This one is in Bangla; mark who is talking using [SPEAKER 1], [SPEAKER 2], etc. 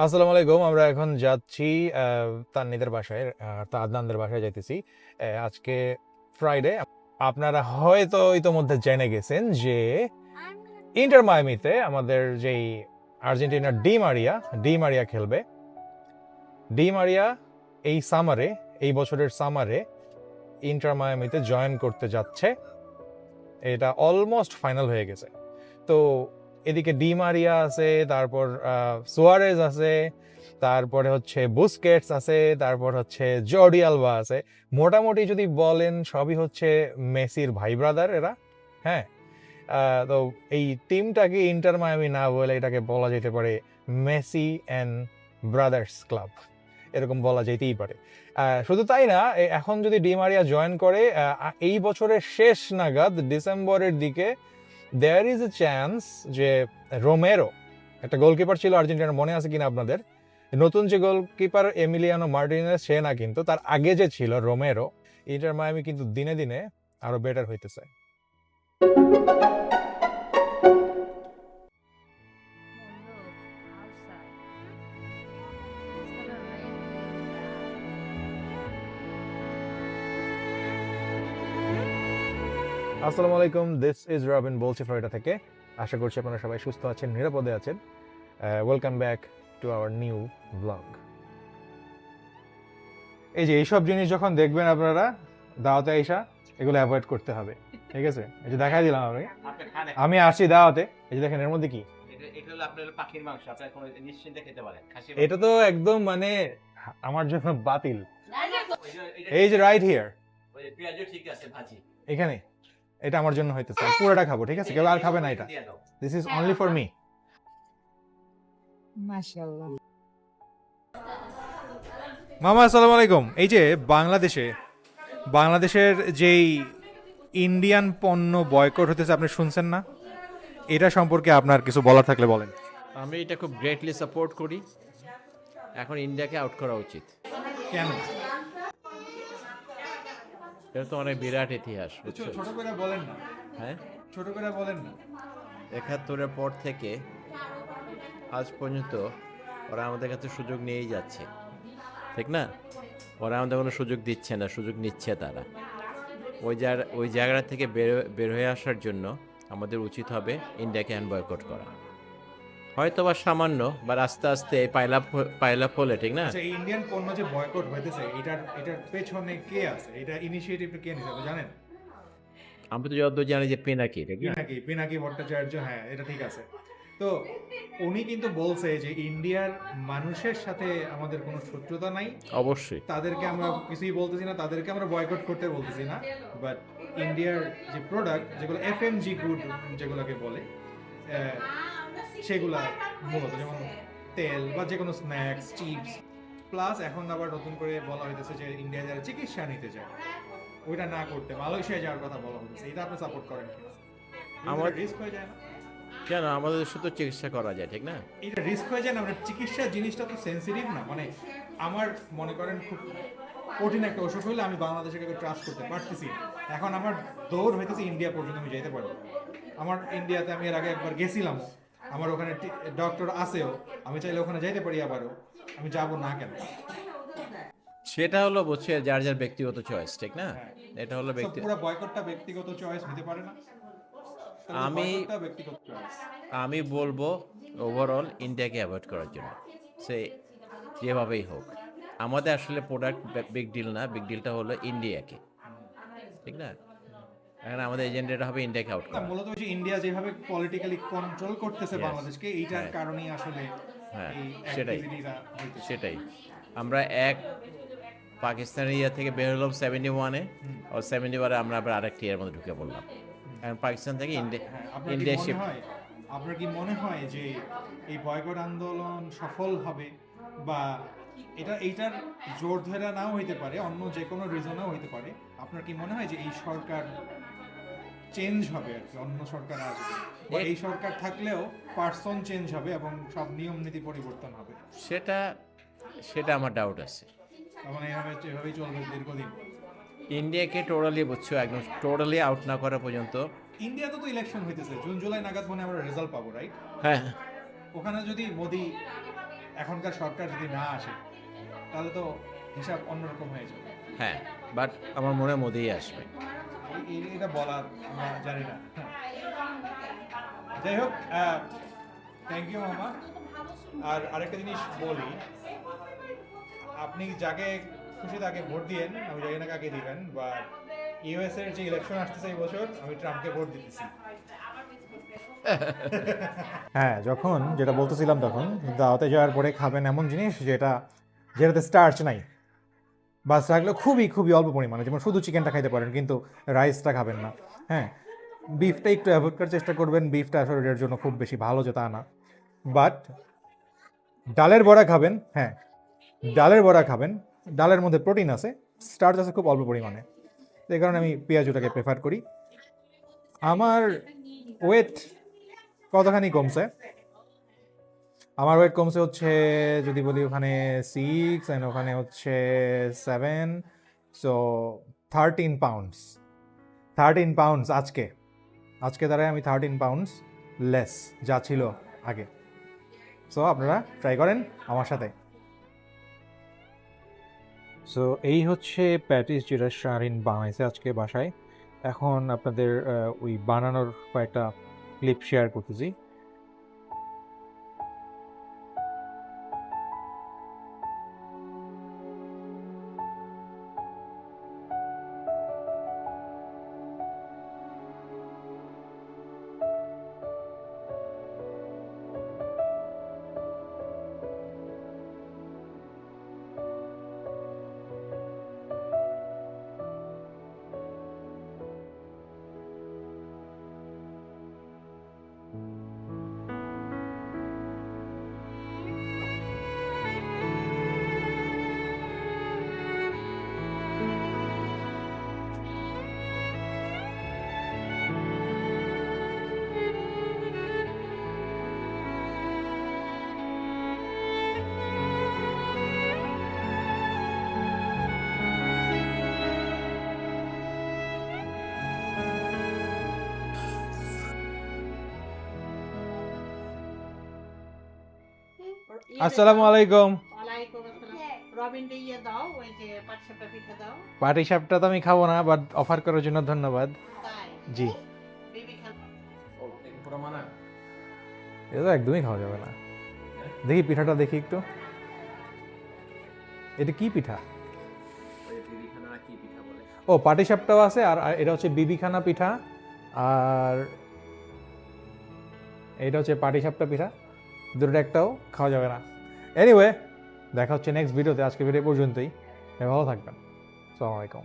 [SPEAKER 1] আসসালামু আলাইকুম আমরা এখন যাচ্ছি আহ, তান্নিদের বাসায় আর তা আদনানদের বাসায় যাইতেছি। আজকে ফ্রাইডে আপনারা হয়তো ইতোমধ্যে জেনে গেছেন যে ইন্টার মায়ামিতে আমাদের যেই আর্জেন্টিনার ডি মারিয়া ডি মারিয়া খেলবে। ডি মারিয়া এই সামারে এই বছরের সামারে ইন্টার মায়ামিতে জয়েন করতে যাচ্ছে। এটা অলমোস্ট ফাইনাল হয়ে গেছে। তো এদিকে ডি মারিয়া আছে, তারপর সুয়ারেজ আছে, তারপরে হচ্ছে বুস্কেটস আছে, তারপর হচ্ছে জর্ডি আলবা আছে। মোটামুটি যদি বলেন সবই হচ্ছে মেসির ভাই ব্রাদার এরা হ্যাঁ? তো এই টিমটাকে ইন্টার মায়ামি না বলে এটাকে বলা যেতে পারে মেসি অ্যান্ড ব্রাদার্স ক্লাব। এরকম বলা যেতেই পারে। শুধু তাই না এখন যদি ডিমারিয়া জয়েন করে এই বছরের শেষ নাগাদ ডিসেম্বরের দিকে দেয়ার ইজ এ চান্স যে রোমেরো একটা গোলকিপার ছিল আর্জেন্টিনার, মনে আছে কিনা আপনাদের? নতুন যে গোলকিপার এমিলিয়ানো মার্টিনেস সে না কিন্তু, তার আগে যে ছিল রোমেরো ইন্টার মায়ামি কিন্তু দিনে দিনে আরও বেটার হইতে হইতেছে। আসসালামু আলাইকুম দিস ইজ রবিন বলছি ফ্লোরিডা থেকে। আশা করছি আপনারা সবাই সুস্থ আছেন নিরাপদে আছেন। Welcome back to our new blog এই যে এইসব জিনিস যখন দেখবেন আপনারা দাওয়াতে আইসা এগুলো অ্যাভয়েড করতে হবে ঠিক আছে? এই যে দেখাই দিলাম আমি। আমি আসছি দাওয়াতে। এই যে দেখেন এর মধ্যে কি?
[SPEAKER 2] এটা
[SPEAKER 1] তো একদম মানে আমার জন্য বাতিল। এই যে রাইট হিয়ার
[SPEAKER 2] ওই পেঁয়াজও ঠিক আছে ভাজি।
[SPEAKER 1] এখানে। এটা আমার জন্য হইতেছে। পুরোটা খাব ঠিক আছে? কেউ আর খাবে না এটা। This is only for me
[SPEAKER 3] মাশাআল্লাহ।
[SPEAKER 1] মামা আসসালামু আলাইকুম। এই যে বাংলাদেশে বাংলাদেশের যেই ইন্ডিয়ান পণ্য বয়কট হতেছে আপনি শুনছেন না? এটা সম্পর্কে আপনার কিছু বলা থাকলে বলেন।
[SPEAKER 4] আমি এটা খুব গ্রেটলি সাপোর্ট করি। এখন ইন্ডিয়াকে আউট করা উচিত।
[SPEAKER 1] কেন?
[SPEAKER 4] এটা তো অনেক বিরাট ইতিহাস
[SPEAKER 1] ছোট করে বলেন না।
[SPEAKER 4] হ্যাঁ?
[SPEAKER 1] ছোট করে বলেন না।
[SPEAKER 4] একাত্তরের পর থেকে আজ পর্যন্ত ওরা আমাদের কাছে সুযোগ নিয়েই যাচ্ছে। ঠিক না? ওরা আমাদের কোনো সুযোগ দিচ্ছে না সুযোগ নিচ্ছে তারা। ওই জায়গা ওই জায়গা থেকে বের বের হয়ে আসার জন্য আমাদের উচিত হবে ইন্ডিয়াকে হ্যান্ড বয়কট করা। হয়তো বা সামান্য বা আস্তে আস্তে পাইলাপ পাইলাপ হলে ঠিক না?
[SPEAKER 1] আচ্ছা এই ইন্ডিয়ান পণ্য যে বয়কট হইতেছে এটার এটার পেছনে কে আছে? এটা ইনিশিয়েটিভ কে নিছে জানেন?
[SPEAKER 4] আমি তো যত জানি যে পিনাকি ঠিক না?
[SPEAKER 1] পিনাকি পিনাকি ভট্টাচার্য হ্যাঁ এটা ঠিক আছে। তো উনি কিন্তু বলছে যে ইন্ডিয়ার মানুষের সাথে আমাদের কোনো শত্রুতা নাই।
[SPEAKER 4] অবশ্যই।
[SPEAKER 1] তাদেরকে আমরা কিছুই বলতেছি না তাদেরকে আমরা বয়কট করতে বলতেছি না। বাট ইন্ডিয়ার যে প্রোডাক্ট যেগুলো এফএমজি গুড যেগুলোকে বলে সেগুলা মূলত যেমন তেল বা যে কোনো স্ন্যাক্স চিপস প্লাস এখন আবার নতুন করে বলা হইতেছে যে ইন্ডিয়া যারা চিকিৎসা নিতে চায় ওইটা না করতে মালয়েশিয়া যাওয়ার কথা বলা হচ্ছে এটা আপনি সাপোর্ট করেন আমার রিস্ক হয়ে যায় না?
[SPEAKER 4] কেন? আমাদের দেশে তো চিকিৎসা করা যায় ঠিক না?
[SPEAKER 1] এটা রিস্ক হয়ে যায় না? মানে চিকিৎসা জিনিসটা তো সেন্সিটিভ না? মানে আমার মনে করেন খুব কঠিন একটা অসুখ হলে আমি বাংলাদেশে কাউকে ট্রাস্ট করতে পারতেছি এখন আমার দৌড় হইতেছে ইন্ডিয়া পর্যন্ত আমি যেতে পারব আমার ইন্ডিয়াতে আমি এর আগে একবার গেছিলাম। আমার ওখানে ডক্টর আছেও আমি চাইলে ওখানে যাইতে পারি আবারও। আমি যাব না কেন?
[SPEAKER 4] সেটা হলো বুঝছে যার যার ব্যক্তিগত চয়েস ঠিক না?
[SPEAKER 1] হ্যাঁ।
[SPEAKER 4] এটা হলো ব্যক্তি
[SPEAKER 1] পুরো বয়কটটা ব্যক্তিগত চয়েস হতে পারে না?
[SPEAKER 4] আমি- আমি বলব ওভারঅল ইন্ডিয়াকে অ্যাভয়েড করার জন্য। সে যেভাবেই হোক। আমাদের আসলে প্রোডাক্ট বিগ ডিল না। বিগ ডিলটা হলো ইন্ডিয়াকে ঠিক না? এখন আমাদের এজেন্ডাটা হবে ইন্ডিয়াকে আউট করা।
[SPEAKER 1] মূলত হচ্ছে ইন্ডিয়া যেভাবে পলিটিক্যালি কন্ট্রোল করতেছে বাংলাদেশকে এইটার
[SPEAKER 4] হ্যাঁ।
[SPEAKER 1] কারণেই আসলে
[SPEAKER 4] হ্যাঁ, সেটাই। সেটাই। আমরা এক পাকিস্তানের ইয়া থেকে বের হলাম সেভেন্টি ওয়ানে ও সেভেন্টি ওয়ানে আমরা আবার আরেকটি ইয়ার মধ্যে ঢুকে পড়লাম। এখন পাকিস্তান থেকে ইন্ডিয়া ইন্ডিয়া শিফট
[SPEAKER 1] আপনার কি মনে হয় যে এই বয়কট আন্দোলন সফল হবে বা এটা এইটার জোর ধরে নাও হইতে পারে অন্য যে কোনো রিজনেও হইতে পারে। আপনার কি মনে হয় যে এই সরকার চেঞ্জ হবে আর কি? অন্য সরকার আসবে বা এই সরকার থাকলেও পার্সন চেঞ্জ হবে এবং সব নিয়ম নীতি পরিবর্তন হবে।
[SPEAKER 4] সেটা সেটা আমার ডাউট আছে।
[SPEAKER 1] মানে এভাবে এভাবেই চলবে দীর্ঘদিন।
[SPEAKER 4] ইন্ডিয়াকে টোটালি বুঝছ একদম টোটালি আউট না করা পর্যন্ত।
[SPEAKER 1] ইন্ডিয়াতে তো ইলেকশন হইতেছে। জুন জুলাই নাগাদ মনে আমরা রেজাল্ট পাবো রাইট
[SPEAKER 4] হ্যাঁ।
[SPEAKER 1] ওখানে যদি মোদি
[SPEAKER 3] এখনকার সরকার যদি না আসে তাহলে তো হিসাব অন্যরকম হয়ে যাবে।
[SPEAKER 4] হ্যাঁ বাট আমার মনে মোদিই আসবে।
[SPEAKER 3] এটা বলার জানি না। যাই হোক থ্যাংক ইউ মামা। আর আরেকটা জিনিস বলি আপনি যাকে খুশি তাকে ভোট দিয়েন আমি জানি না কাকে দিবেন বা ইউএস এর যে ইলেকশন আসতেছে এই বছর আমি ট্রাম্পকে ভোট দিতেছি।
[SPEAKER 1] হ্যাঁ যখন যেটা বলতেছিলাম তখন দাওয়াতে যাওয়ার পরে খাবেন এমন জিনিস যেটা, যেটাতে স্টার্চ নাই। বাস রাখলে খুবই খুবই অল্প পরিমাণে। যেমন শুধু চিকেনটা খাইতে পারেন, কিন্তু রাইসটা খাবেন না। হ্যাঁ বিফটা একটু অ্যাভয়েড করার চেষ্টা করবেন। বিফটা শরীরের জন্য খুব বেশি ভালো যে তা না। বাট ডালের বড়া খাবেন হ্যাঁ ডালের বড়া খাবেন। ডালের মধ্যে প্রোটিন আছে স্টার্চ আছে খুব অল্প পরিমাণে। এই কারণে আমি পেঁয়াজুটাকে প্রেফার করি। আমার ওয়েট কতখানি কমছে? আমার ওয়েট কমছে হচ্ছে, যদি বলি ওখানে সিক্স অ্যান্ড ওখানে হচ্ছে seven so thirteen pounds thirteen pounds আজকে। আজকে দ্বারাই আমি থার্টিন পাউন্ডস লেস যা ছিল আগে। সো আপনারা ট্রাই করেন আমার সাথে। সো এই হচ্ছে প্যাটিস যেটা শারিন বানাইছে আজকে বাসায়। এখন আপনাদের ওই বানানোর কয়েকটা ক্লিপ শেয়ার করতেছি।
[SPEAKER 5] পিঠা দাও।
[SPEAKER 1] পাটি সাপটা তো আমি খাব না বাট অফার করার জন্য ধন্যবাদ। জি। এটা তো একদমই খাওয়া যাবে না। দেখি পিঠাটা দেখি একটু। এটা কি পিঠা? ও পাটি সাপটাও আছে আর আর এটা হচ্ছে বিবিখানা পিঠা আর এটা হচ্ছে পাটি সাপটা পিঠা। দুটোর একটাও খাওয়া যাবে না। এনিওয়ে দেখা হচ্ছে নেক্সট ভিডিওতে আজকে ভিডিও পর্যন্তই। ভালো থাকবেন। আসসালামু আলাইকুম।